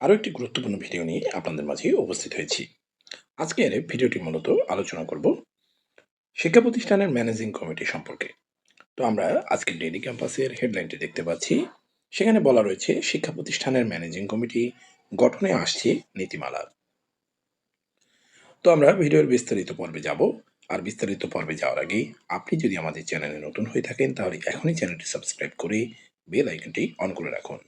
আরও একটি গুরুত্বপূর্ণ ভিডিও নিয়ে আপনাদের মাঝে উপস্থিত হয়েছি। আজকের ভিডিওটি মূলত আলোচনা করব শিক্ষা প্রতিষ্ঠানের ম্যানেজিং কমিটি সম্পর্কে। তো আমরা আজকে ডেইলি ক্যাম্পাসের হেডলাইনটি দেখতে পাচ্ছি। সেখানে বলা রয়েছে, শিক্ষা প্রতিষ্ঠানের ম্যানেজিং কমিটি গঠনে আসছে নীতিমালা। তো আমরা ভিডিওর বিস্তারিত পর্বে যাব। আর বিস্তারিত পর্বে যাওয়ার আগে আপনি যদি আমাদের চ্যানেলে নতুন হয়ে থাকেন, তাহলে এখনই চ্যানেলটি সাবস্ক্রাইব করে বেল আইকনটি অন করে রাখুন।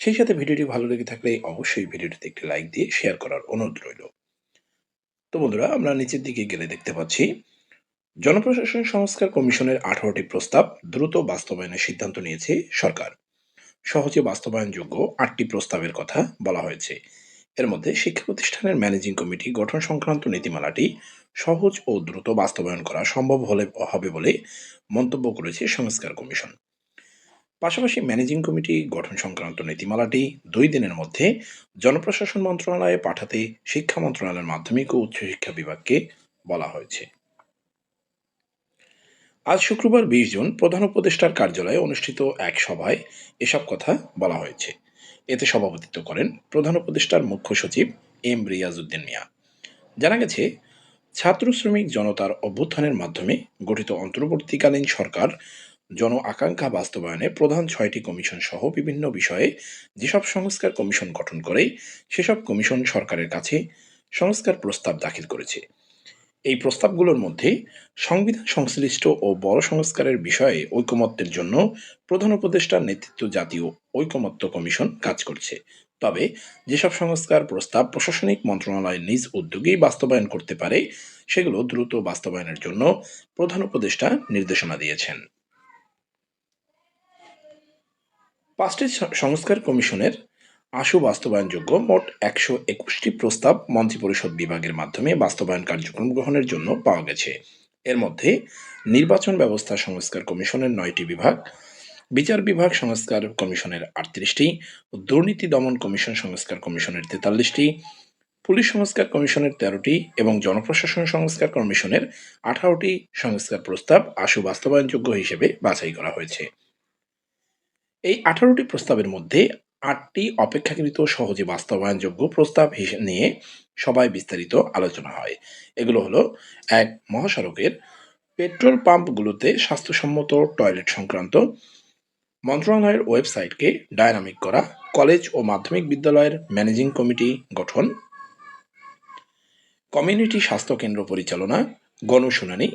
সেই সাথে ভিডিওটি ভালো লেগে থাকলে অবশ্যই ভিডিওটিতে একটি লাইক দিয়ে শেয়ার করার অনুরোধ রইল। তো বন্ধুরা, আমরা নিচের দিকে গেলে দেখতে পাচ্ছি, জনপ্রশাসন সংস্কার কমিশনের আঠারোটি প্রস্তাব দ্রুত বাস্তবায়নের সিদ্ধান্ত নিয়েছে সরকার। সহজে বাস্তবায়নযোগ্য আটটি প্রস্তাবের কথা বলা হয়েছে। এর মধ্যে শিক্ষা প্রতিষ্ঠানের ম্যানেজিং কমিটি গঠন সংক্রান্ত নীতিমালাটি সহজ ও দ্রুত বাস্তবায়ন করা সম্ভব হলে হবে বলে মন্তব্য করেছে সংস্কার কমিশন। পাশাপাশি ম্যানেজিং কমিটি, গঠন সংক্রান্ত নীতিমালাটি দুই দিনের মধ্যে জনপ্রশাসন মন্ত্রণালয়ে পাঠাতে শিক্ষা মন্ত্রণালয়ের মাধ্যমিক ও উচ্চশিক্ষা বিভাগকে বলা হয়েছে। আজ শুক্রবার বিশ জুন প্রধান উপদেষ্টার কার্যালয়ে অনুষ্ঠিত এক সভায় এসব কথা বলা হয়েছে। এতে সভাপতিত্ব করেন প্রধান উপদেষ্টার মুখ্য সচিব এম রিয়াজউদ্দিন মিয়া। জানা গেছে ছাত্র শ্রমিক জনতার অভ্যুত্থানের মাধ্যমে গঠিত অন্তর্বর্তীকালীন সরকার জন আকাঙ্ক্ষা বাস্তবায়নে প্রধান ছয়টি কমিশন সহ বিভিন্ন বিষয়ে যেসব সংস্কার কমিশন গঠন করে, সেসব কমিশন সরকারের কাছে সংস্কার প্রস্তাব দাখিল করেছে। এই প্রস্তাবগুলোর মধ্যে সংবিধান সংশ্লিষ্ট ও বড় সংস্কারের বিষয়ে ঐকমত্যের জন্য প্রধান উপদেষ্টার নেতৃত্ব জাতীয় ঐকমত্য কমিশন কাজ করছে। তবে যেসব সংস্কার প্রস্তাব প্রশাসনিক মন্ত্রণালয় নিজ উদ্যোগেই বাস্তবায়ন করতে পারে, সেগুলো দ্রুত বাস্তবায়নের জন্য প্রধান উপদেষ্টা নির্দেশনা দিয়েছেন। পাঁচটি সংস্কার কমিশনের আশু বাস্তবায়নযোগ্য মোট একশো একুশটি প্রস্তাব মন্ত্রিপরিষদ বিভাগের মাধ্যমে বাস্তবায়ন কার্যক্রম গ্রহণের জন্য পাওয়া গেছে। এর মধ্যে নির্বাচন ব্যবস্থা সংস্কার কমিশনের নয়টি বিভাগ, বিচার বিভাগ সংস্কার কমিশনের আটত্রিশটি, দুর্নীতি দমন কমিশন সংস্কার কমিশনের তেতাল্লিশটি, পুলিশ সংস্কার কমিশনের তেরোটি এবং জনপ্রশাসন সংস্কার কমিশনের আঠারোটি সংস্কার প্রস্তাব আশু বাস্তবায়নযোগ্য হিসেবে বাছাই করা হয়েছে। এই আঠারোটি প্রস্তাবের মধ্যে আটটি অপেক্ষাকৃত সহজে বাস্তবায়নযোগ্য প্রস্তাব নিয়ে সবাই বিস্তারিত আলোচনা হয়। এগুলো হলো, এক, মহাসড়কের পেট্রোল পাম্পগুলোতে স্বাস্থ্যসম্মত টয়লেট সংক্রান্ত, মন্ত্রণালয়ের ওয়েবসাইটকে ডায়নামিক করা, কলেজ ও মাধ্যমিক বিদ্যালয়ের ম্যানেজিং কমিটি গঠন, কমিউনিটি স্বাস্থ্য কেন্দ্র পরিচালনা, গণশুনানি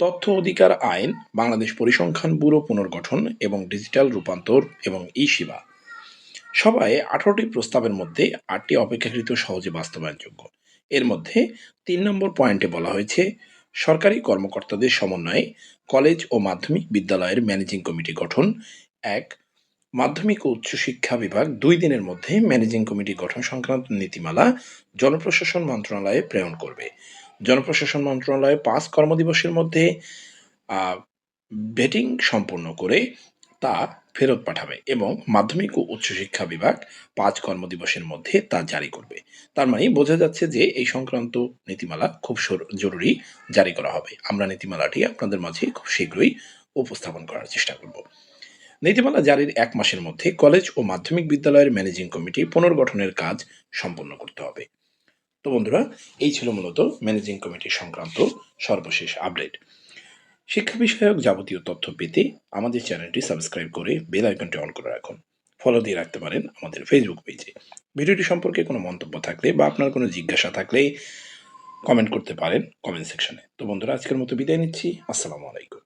তথ্য অধিকার আইন, বাংলাদেশ পরিসংখ্যান ব্যুরো পুনর্গঠন এবং ডিজিটাল রূপান্তর এবং ই সেবা সবাই আঠারোটি প্রস্তাবের মধ্যে আটটি অপেক্ষাকৃত সহজে বাস্তবায়নযোগ্য। এর মধ্যে তিন নম্বর পয়েন্টে বলা হয়েছে, সরকারি কর্মকর্তাদের সমন্বয়ে কলেজ ও মাধ্যমিক বিদ্যালয়ের ম্যানেজিং কমিটি গঠন। এক, মাধ্যমিক ও উচ্চশিক্ষা বিভাগ দুই দিনের মধ্যে ম্যানেজিং কমিটি গঠন সংক্রান্ত নীতিমালা জনপ্রশাসন মন্ত্রণালয়ে প্রেরণ করবে। জনপ্রশাসন মন্ত্রণালয় পাঁচ কর্মদিবসের মধ্যে ভেটিং সম্পূর্ণ করে তা ফেরত পাঠাবে এবং মাধ্যমিক ও উচ্চশিক্ষা বিভাগ পাঁচ কর্মদিবসের মধ্যে তা জারি করবে। তার মানে বোঝা যাচ্ছে যে এই সংক্রান্ত নীতিমালা খুব জরুরি জারি করা হবে। আমরা নীতিমালাটি আপনাদের মাঝে খুব শীঘ্রই উপস্থাপন করার চেষ্টা করব। নীতিমালা জারির এক মাসের মধ্যে কলেজ ও মাধ্যমিক বিদ্যালয়ের ম্যানেজিং কমিটি পুনর্গঠনের কাজ সম্পন্ন করতে হবে। তো বন্ধুরা, এই ছিল মূলত ম্যানেজিং কমিটি সংক্রান্ত সর্বশেষ আপডেট। শিক্ষা বিষয়ক যাবতীয় তথ্য পেতে আমাদের চ্যানেলটি সাবস্ক্রাইব করে বেল আইকনটি অন করে রাখুন। ফলো দিয়ে রাখতে পারেন আমাদের ফেসবুক পেজে ভিডিওটি সম্পর্কে কোনো মন্তব্য থাকলে বা আপনার কোনো জিজ্ঞাসা থাকলে কমেন্ট করতে পারেন কমেন্ট সেকশনে তো বন্ধুরা, আজকের মতো বিদায় নিচ্ছি। আসসালামু আলাইকুম।